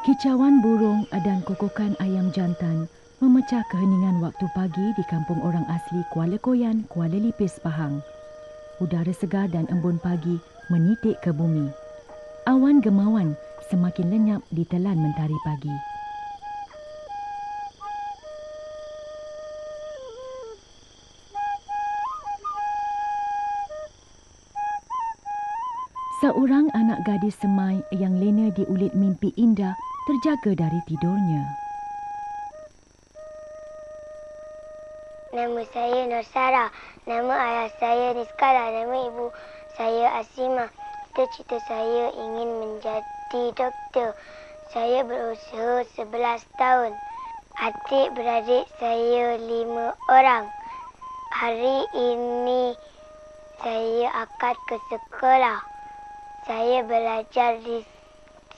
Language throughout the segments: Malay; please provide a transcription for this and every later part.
Kicauan burung dan kokokan ayam jantan memecah keheningan waktu pagi di kampung orang asli Kuala Koyan, Kuala Lipis, Pahang. Udara segar dan embun pagi menitik ke bumi. Awan gemawan semakin lenyap di telan mentari pagi. Seorang anak gadis semai yang lena di ulit mimpi indah terjaga dari tidurnya. Nama saya Nur Nama ayah saya Rizkala. Nama ibu saya Asima. Cita-cita saya ingin menjadi doktor. Saya berusia 11 tahun. Adik-beradik saya lima orang. Hari ini saya akan ke sekolah. Saya belajar di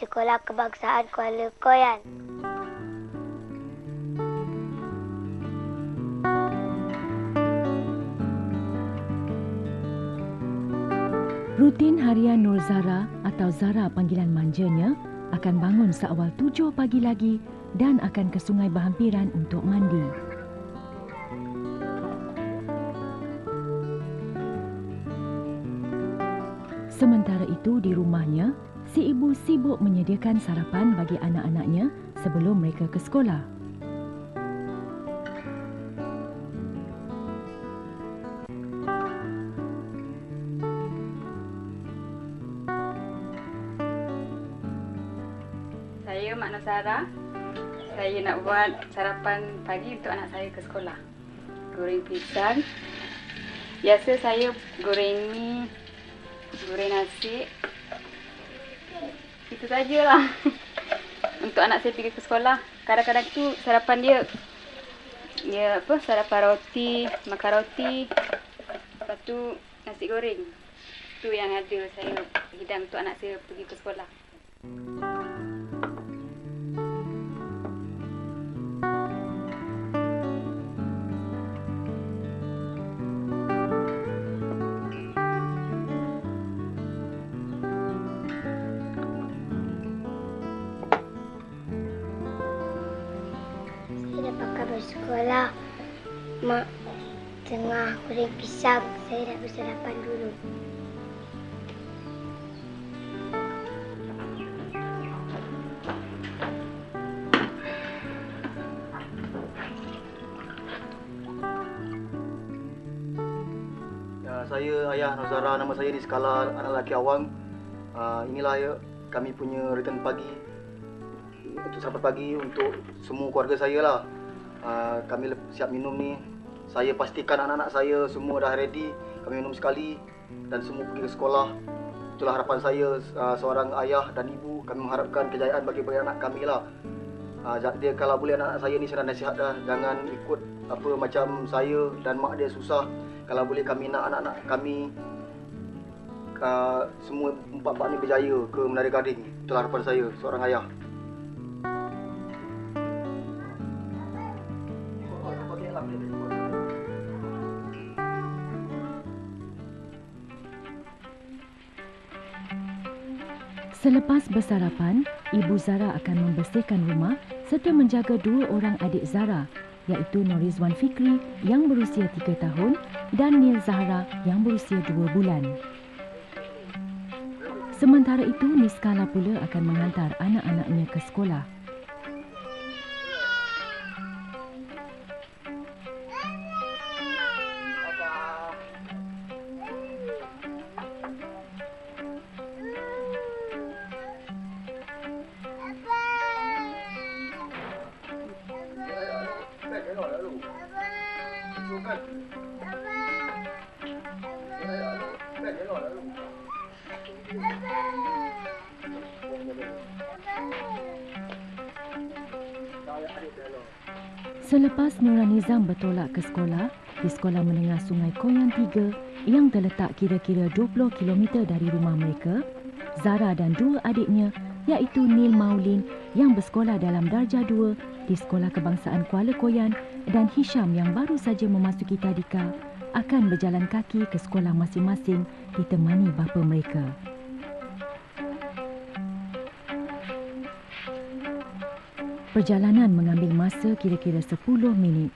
Sekolah Kebangsaan Kuala Koyan. Rutin harian Nur Zara atau Zara panggilan manjanya akan bangun seawal tujuh pagi lagi dan akan ke sungai berhampiran untuk mandi. Sementara itu di rumahnya, si ibu sibuk menyediakan sarapan bagi anak-anaknya sebelum mereka ke sekolah. Saya Mak Nasara. Saya nak buat sarapan pagi untuk anak saya ke sekolah. Goreng pisang. Biasa saya goreng mi goreng nasi. Itu sajalah. Untuk anak saya pergi ke sekolah. Kadang-kadang tu sarapan dia ya apa sarapan roti, makan roti. Lepas tu nasi goreng. Tu yang ada saya hidang untuk anak saya pergi ke sekolah. Pisang. Saya dah bersarapan dulu. Ya, saya ayah Nazara, nama saya di skala anak lelaki awang. Uh, inilah ya kami punya return pagi untuk sarapan pagi untuk semua keluarga saya lah. Ah, kami siap minum ni. Saya pastikan anak-anak saya semua dah ready. Kami minum sekali dan semua pergi ke sekolah. Itulah harapan saya uh, seorang ayah dan ibu. Kami mengharapkan kejayaan bagi bagi anak kami lah. Uh, dia kalau boleh anak-anak saya ni saya nasihat dah jangan ikut apa macam saya dan mak dia susah. Kalau boleh kami nak anak-anak kami uh, semua empat-empat ni berjaya ke Menara Gading. Itulah harapan saya seorang ayah. Selepas bersarapan, Ibu Zara akan membersihkan rumah serta menjaga dua orang adik Zara iaitu Norizwan Fikri yang berusia tiga tahun dan Nil Zahra yang berusia dua bulan. Sementara itu, Niskala pula akan menghantar anak-anaknya ke sekolah. Ke sekolah, di sekolah menengah Sungai Koyan 3 yang terletak kira-kira 20 km dari rumah mereka, Zara dan dua adiknya iaitu Nil Maulin yang bersekolah dalam darjah 2 di Sekolah Kebangsaan Kuala Koyan dan Hisham yang baru saja memasuki tadika akan berjalan kaki ke sekolah masing-masing ditemani bapa mereka. Perjalanan mengambil masa kira-kira 10 minit.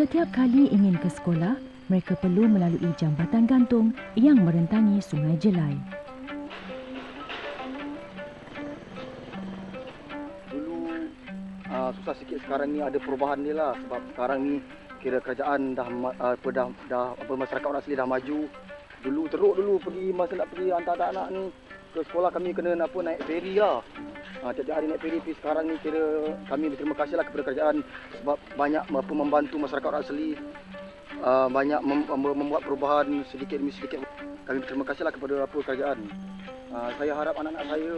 Setiap kali ingin ke sekolah, mereka perlu melalui jambatan gantung yang merentangi Sungai Jelai. Dulu uh, susah sikit sekarang ni ada perubahan dia lah sebab sekarang ni kira kerajaan dah uh, apa dah, dah apa masyarakat orang asli dah maju. Dulu teruk dulu pergi masa nak pergi hantar anak-anak ni ke sekolah kami kena apa naik feri lah. Uh, tiap-tiap hari naik feri tapi sekarang ni kira kami berterima kasih lah kepada kerajaan sebab banyak apa membantu masyarakat orang asli uh, banyak mem- membuat perubahan sedikit demi sedikit. Kami berterima kasih lah kepada apa kerajaan. Uh, saya harap anak-anak saya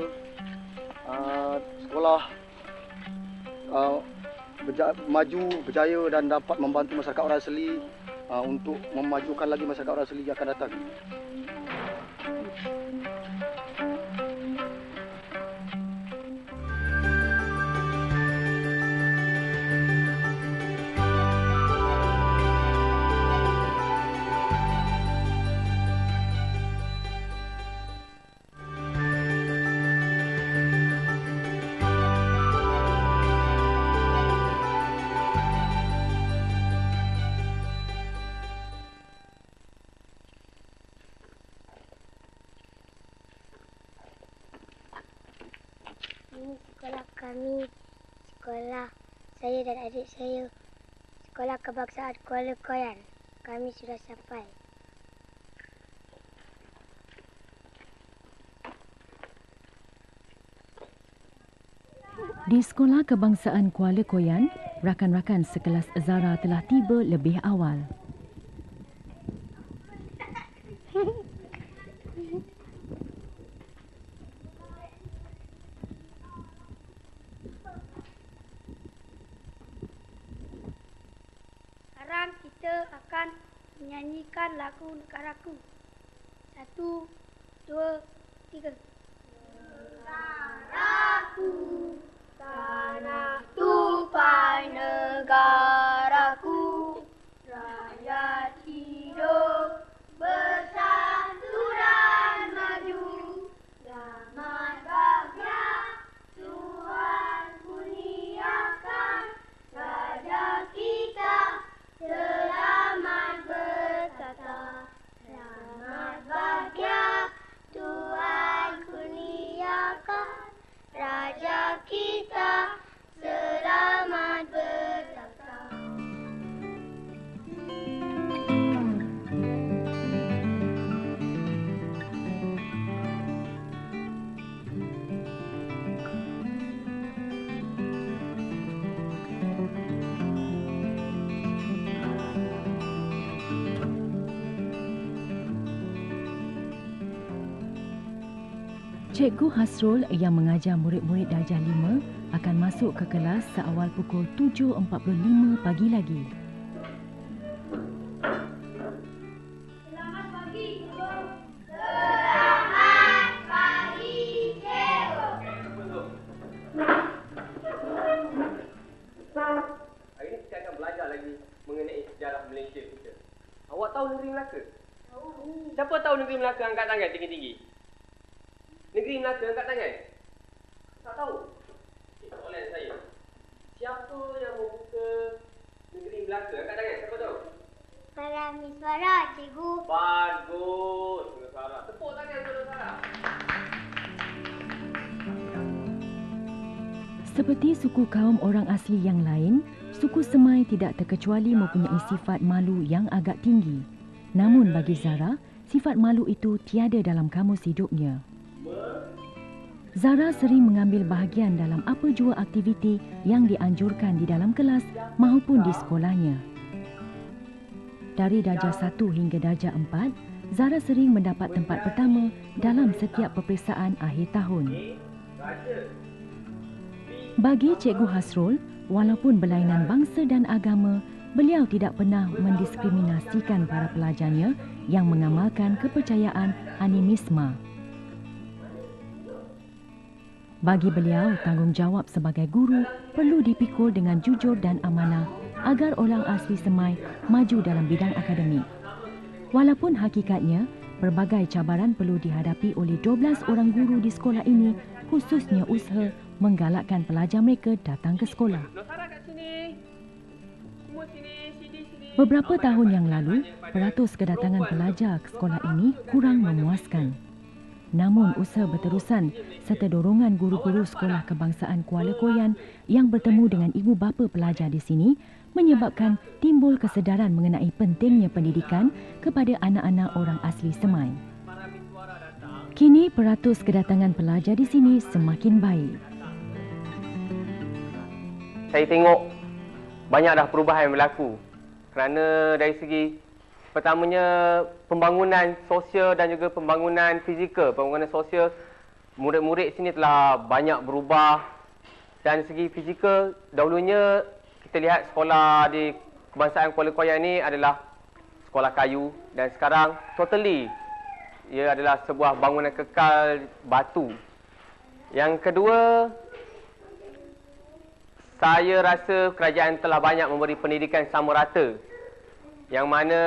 uh, sekolah uh, berja- maju, berjaya dan dapat membantu masyarakat orang asli uh, untuk memajukan lagi masyarakat orang asli yang akan datang. Sekolah saya dan adik saya. Sekolah Kebangsaan Kuala Koyan. Kami sudah sampai. Di Sekolah Kebangsaan Kuala Koyan, rakan-rakan sekelas Zara telah tiba lebih awal. Sekarang kita akan menyanyikan lagu negaraku. Satu, dua, Cikgu Hasrul yang mengajar murid-murid darjah 5 akan masuk ke kelas seawal pukul 7.45 pagi lagi. Selamat pagi, Ibu. Selamat pagi, Cikgu. Hari ini kita akan belajar lagi mengenai sejarah Malaysia kita. Awak tahu negeri Melaka? Tahu. Siapa tahu negeri Melaka angkat tangan tinggi-tinggi? Negeri Melaka angkat tangan? Tak tahu? Soalan saya. Siapa yang membuka negeri Melaka? Angkat tangan. Siapa tahu? Para miswara, Cikgu. Bagus. Saudara Sarah. Tepuk tangan Saudara Sarah. Seperti suku kaum orang asli yang lain, suku Semai tidak terkecuali mempunyai sifat malu yang agak tinggi. Namun bagi Zara, sifat malu itu tiada dalam kamus hidupnya. Zara sering mengambil bahagian dalam apa jua aktiviti yang dianjurkan di dalam kelas maupun di sekolahnya. Dari darjah 1 hingga darjah 4, Zara sering mendapat tempat pertama dalam setiap peperiksaan akhir tahun. Bagi Cikgu Hasrul, walaupun berlainan bangsa dan agama, beliau tidak pernah mendiskriminasikan para pelajarnya yang mengamalkan kepercayaan animisme. Bagi beliau, tanggungjawab sebagai guru perlu dipikul dengan jujur dan amanah agar orang asli Semai maju dalam bidang akademik. Walaupun hakikatnya, pelbagai cabaran perlu dihadapi oleh 12 orang guru di sekolah ini khususnya usaha menggalakkan pelajar mereka datang ke sekolah. Beberapa tahun yang lalu, peratus kedatangan pelajar ke sekolah ini kurang memuaskan. Namun usaha berterusan serta dorongan guru-guru sekolah kebangsaan Kuala Koyan yang bertemu dengan ibu bapa pelajar di sini menyebabkan timbul kesedaran mengenai pentingnya pendidikan kepada anak-anak orang asli Semai. Kini peratus kedatangan pelajar di sini semakin baik. Saya tengok banyak dah perubahan berlaku. Kerana dari segi pertamanya pembangunan sosial dan juga pembangunan fizikal, pembangunan sosial murid-murid sini telah banyak berubah dan segi fizikal dahulunya kita lihat sekolah di kebangsaan Kuala Koyan ini adalah sekolah kayu dan sekarang totally ia adalah sebuah bangunan kekal batu. Yang kedua, saya rasa kerajaan telah banyak memberi pendidikan sama rata. Yang mana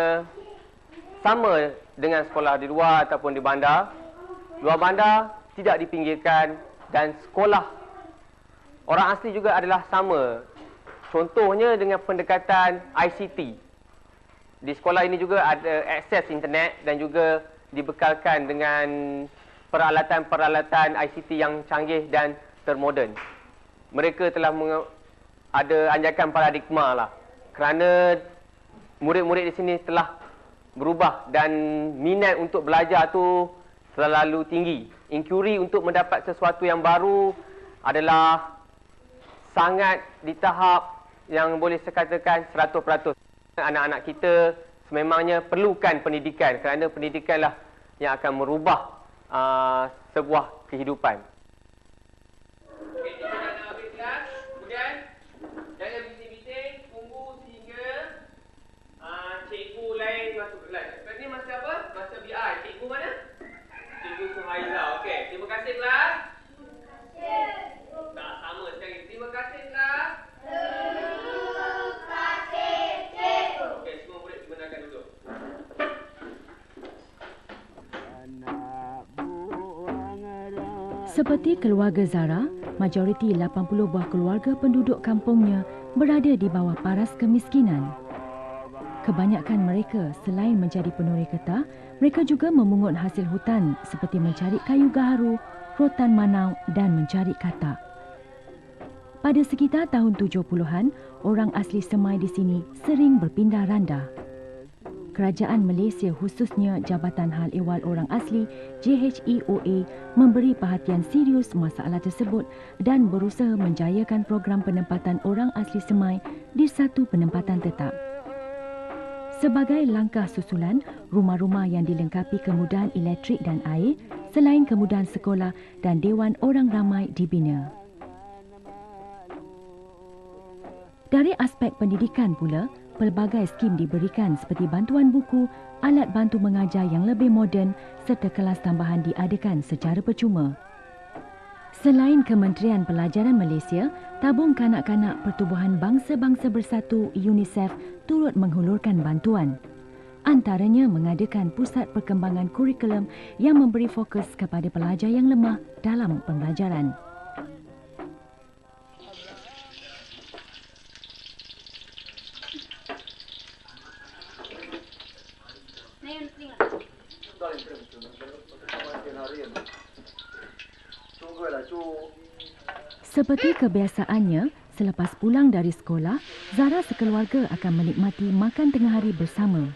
sama dengan sekolah di luar ataupun di bandar. Luar bandar tidak dipinggirkan dan sekolah orang asli juga adalah sama. Contohnya dengan pendekatan ICT. Di sekolah ini juga ada akses internet dan juga dibekalkan dengan peralatan-peralatan ICT yang canggih dan termoden. Mereka telah ada anjakan paradigma lah. Kerana murid-murid di sini telah berubah dan minat untuk belajar tu terlalu tinggi. Inquiry untuk mendapat sesuatu yang baru adalah sangat di tahap yang boleh saya katakan 100%. Anak-anak kita sememangnya perlukan pendidikan kerana pendidikanlah yang akan merubah uh, sebuah kehidupan. Seperti keluarga Zara, majoriti 80 buah keluarga penduduk kampungnya berada di bawah paras kemiskinan. Kebanyakan mereka selain menjadi penuri getah, mereka juga memungut hasil hutan seperti mencari kayu gaharu, rotan manau dan mencari katak. Pada sekitar tahun 70-an, orang asli Semai di sini sering berpindah randah kerajaan Malaysia khususnya Jabatan Hal Ehwal Orang Asli JHEOA memberi perhatian serius masalah tersebut dan berusaha menjayakan program penempatan orang asli Semai di satu penempatan tetap. Sebagai langkah susulan, rumah-rumah yang dilengkapi kemudahan elektrik dan air selain kemudahan sekolah dan Dewan Orang Ramai dibina. Dari aspek pendidikan pula, pelbagai skim diberikan seperti bantuan buku, alat bantu mengajar yang lebih moden serta kelas tambahan diadakan secara percuma. Selain Kementerian Pelajaran Malaysia, Tabung Kanak-Kanak Pertubuhan Bangsa-Bangsa Bersatu UNICEF turut menghulurkan bantuan. Antaranya mengadakan pusat perkembangan kurikulum yang memberi fokus kepada pelajar yang lemah dalam pembelajaran. Seperti kebiasaannya, selepas pulang dari sekolah, Zara sekeluarga akan menikmati makan tengah hari bersama.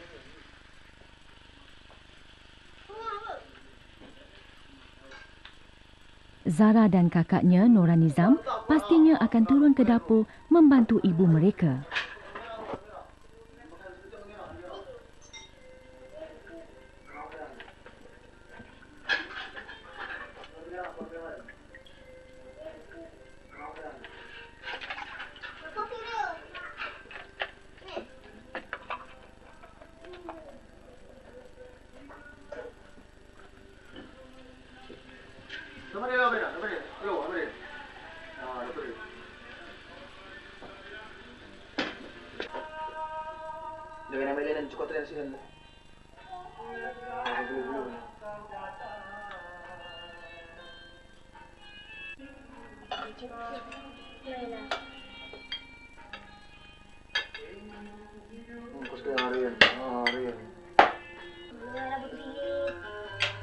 Zara dan kakaknya Nora Nizam pastinya akan turun ke dapur membantu ibu mereka. Lo viene a bailar en chocolate de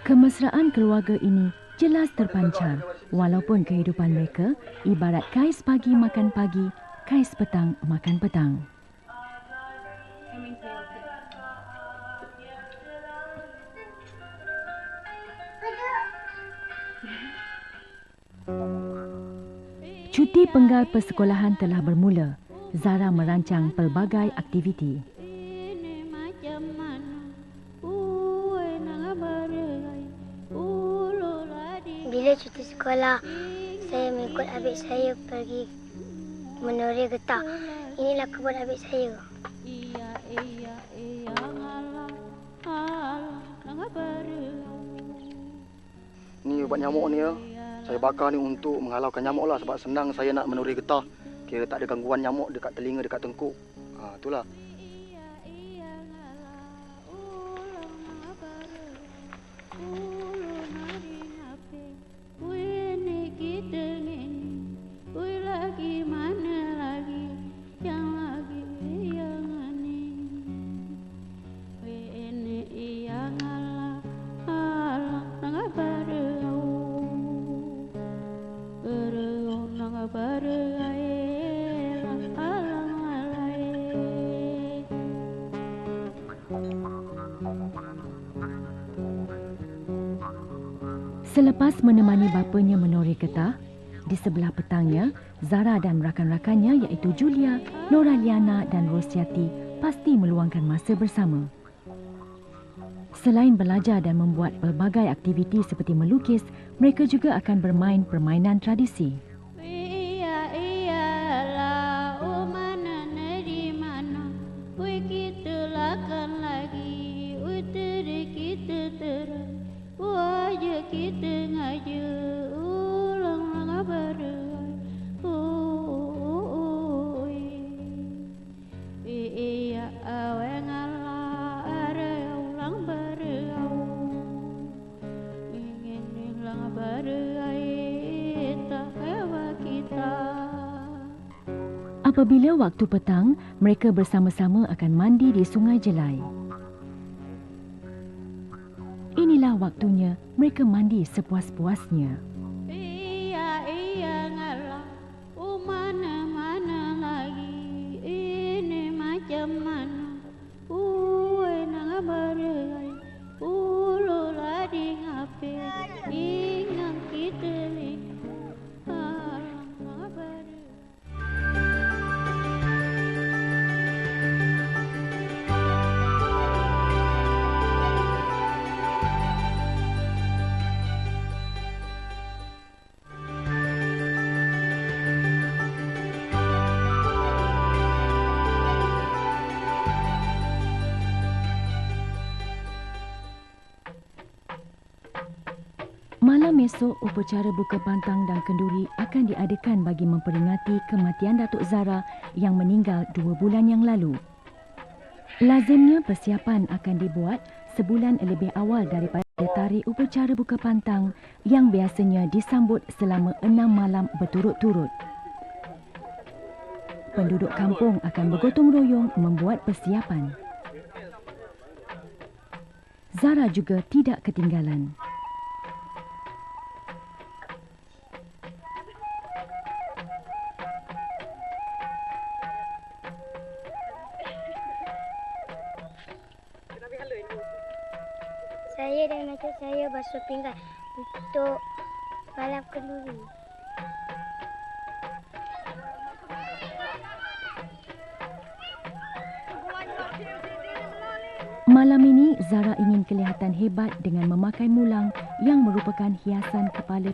Kemesraan keluarga ini jelas terpancar. Walaupun kehidupan mereka ibarat kais pagi makan pagi, kais petang makan petang. Penggal persekolahan telah bermula. Zara merancang pelbagai aktiviti. Bila cuti sekolah, saya mengikut adik saya pergi menuri getah. Inilah kebun adik saya. Ni ubat nyamuk ni ya. Saya bakar ni untuk menghalaukan nyamuk lah sebab senang saya nak menuri getah. Kira tak ada gangguan nyamuk dekat telinga, dekat tengkuk. Ha, itulah. Selepas menemani bapanya menori getah, di sebelah petangnya, Zara dan rakan-rakannya iaitu Julia, Noraliana dan Rosiati pasti meluangkan masa bersama. Selain belajar dan membuat pelbagai aktiviti seperti melukis, mereka juga akan bermain permainan tradisi. Apabila waktu petang, mereka bersama-sama akan mandi di Sungai Jelai. Mereka mandi sepuas-puasnya. Esok, upacara buka pantang dan kenduri akan diadakan bagi memperingati kematian Datuk Zara yang meninggal dua bulan yang lalu. Lazimnya persiapan akan dibuat sebulan lebih awal daripada tarikh upacara buka pantang yang biasanya disambut selama enam malam berturut-turut. Penduduk kampung akan bergotong royong membuat persiapan. Zara juga tidak ketinggalan.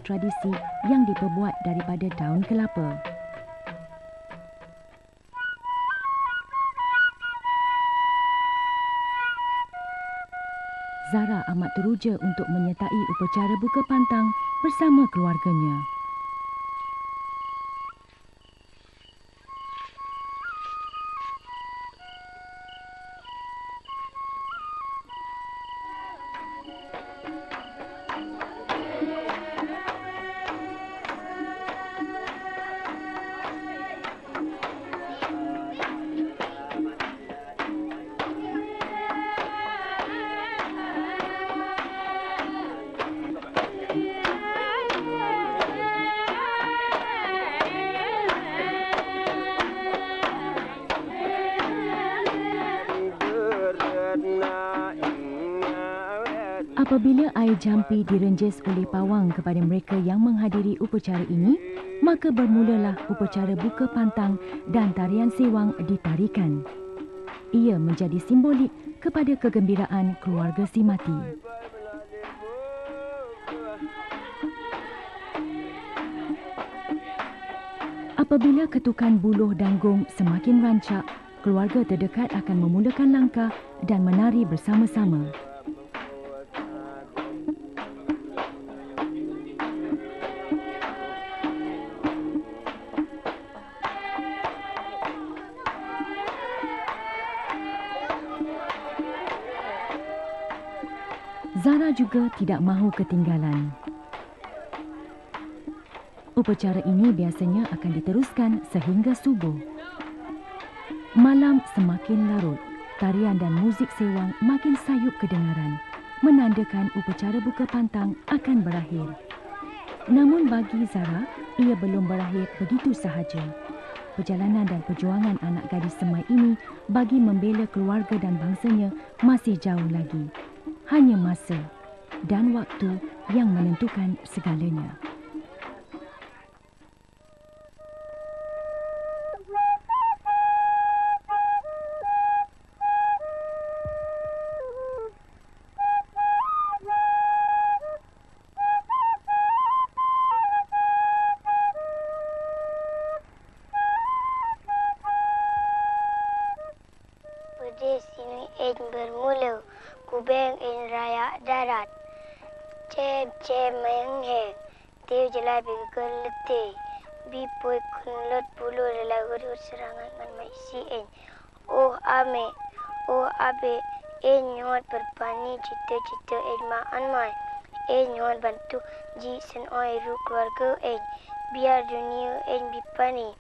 Tradisi yang diperbuat daripada daun kelapa. Zara amat teruja untuk menyertai upacara buka pantang bersama keluarganya. Apabila air jampi direnjes oleh pawang kepada mereka yang menghadiri upacara ini, maka bermulalah upacara buka pantang dan tarian sewang ditarikan. Ia menjadi simbolik kepada kegembiraan keluarga si mati. Apabila ketukan buluh dan gong semakin rancak, keluarga terdekat akan memulakan langkah dan menari bersama-sama. Zara juga tidak mahu ketinggalan. Upacara ini biasanya akan diteruskan sehingga subuh. Malam semakin larut, tarian dan muzik sewang makin sayup kedengaran, menandakan upacara buka pantang akan berakhir. Namun bagi Zara, ia belum berakhir begitu sahaja. Perjalanan dan perjuangan anak gadis semai ini bagi membela keluarga dan bangsanya masih jauh lagi hanya masa dan waktu yang menentukan segalanya. Cem cem menghe, tiu jelai begal letih. Bipoi kunlut bulu lelai urut serangan dengan mai si en. Oh ame, oh abe, en nyot berpani cita-cita en maan mai. En nyot bantu ji sen oi ru keluarga en. Biar dunia en bipani.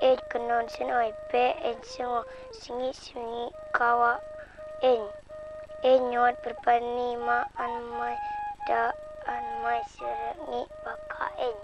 En kenon sen oi pe en sengo singi singi kawa en. En nyot berpani ma an mai da عن ميسر بقائه